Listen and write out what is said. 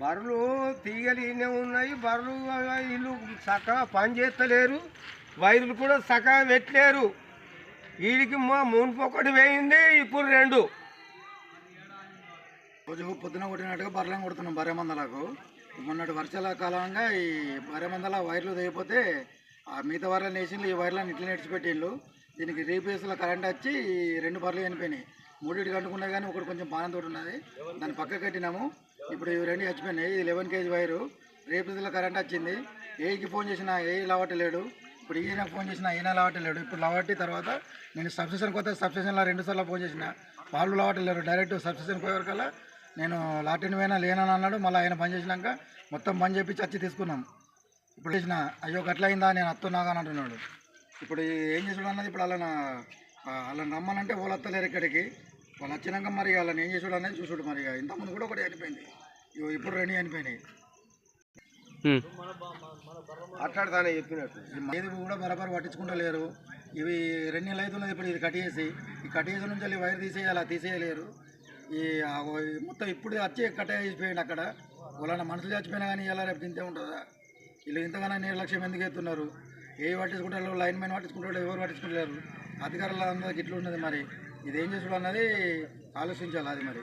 బర్రెలు తీగలు ఈయనే ఉన్నాయి. బర్రెలు వీళ్ళు చక్కగా పని చేస్తలేరు. వైర్లు కూడా చక్కగా పెట్టలేరు. వీడికి మా మునుపు ఒకటి వేయింది ఇప్పుడు రెండు. రోజు పొద్దున కొట్టినట్టుగా బర్రెలను కొడుతున్నాం బర్రె మందలకు మొన్నటి వర్షాల కాలంగా ఈ బర్రె మందల వైర్లు తెగిపోతే ఆ మిగతా వైర్లను వేసిండ్రు ఈ వైర్లను ఇట్లా నడిచిపెట్టిండ్రు దీనికి రీపేస్లో కరెంట్ వచ్చి ఈ రెండు బర్రెలు చనిపోయినాయి. మూడింటికి అంటుకున్నాయి కానీ ఒకటి కొంచెం బాణం తోటి ఉన్నది. దాన్ని పక్క కట్టినాము. ఇప్పుడు ఇవి రెండు చచ్చిపోయినాయి. ఇది లెవెన్ కేజీ వైరు. రేపు కరెంట్ వచ్చింది. ఏకి ఫోన్ చేసినా ఏ లావట్టలేడు ఇప్పుడు ఈయన ఫోన్ చేసినా ఈయన లావట్టలేడు ఇప్పుడు లావట్టి తర్వాత నేను సబ్స్టేషన్కి కొత్త సబ్స్టేషన్లో రెండు సార్లు ఫోన్ చేసిన. వాళ్ళు లావట్టలేరు డైరెక్ట్ సబ్స్టేషన్కి పోయేవరకల్లా నేను లాటిన్ పోయినా లేనని అన్నాడు. మళ్ళీ ఆయన పని చేసినాక మొత్తం పని చెప్పి చచ్చి తీసుకున్నాం. ఇప్పుడు చేసిన అయ్యో గట్ల అయిందా? నేను అత్తున్నాగా అని అంటున్నాడు. ఇప్పుడు ఏం చేసుడు అన్నది ఇప్పుడు అలా వాళ్ళని రమ్మనంటే వాళ్ళు వస్తలేరు ఇక్కడికి. వాళ్ళు వచ్చినాక మరి వాళ్ళని ఏం చేసుడు అనేది చూసుడు మరి ఇక. ఇంతకుముందు కూడా ఒకటి చనిపోయింది ఇగో ఇప్పుడు రెండు చనిపోయినాయి అట్లాడతానే చెప్పినట్టు. ఏది కూడా బరాబర్ పట్టించుకుంటలేరు ఇవి రెండు నెలలు అవుతున్నది ఇప్పుడు ఇది కట్టేసి ఈ కట్టేసి నుంచి వెళ్ళి వైర్ తీసేయాలి తీసేయలేరు. ఈ మొత్తం ఇప్పుడు వచ్చి కట్టేసిపోయింది అక్కడ. వాళ్ళ మనుషులు చచ్చిపోయినా కానీ ఇలా రేపు తింటే ఉంటుందా? వీళ్ళు ఇంతగానో నిర్లక్ష్యం ఎందుకు ఎత్తున్నారు ఏ పట్టించుకుంటారు? లైన్ మ్యాన్ పట్టించుకుంటారు? ఎవరు పట్టించుకుంటారు అధికారులు గిట్లు ఇట్లా ఉన్నది మరి. ఇది ఏం చేసుడు అన్నది ఆలోచించాలి అది మరి.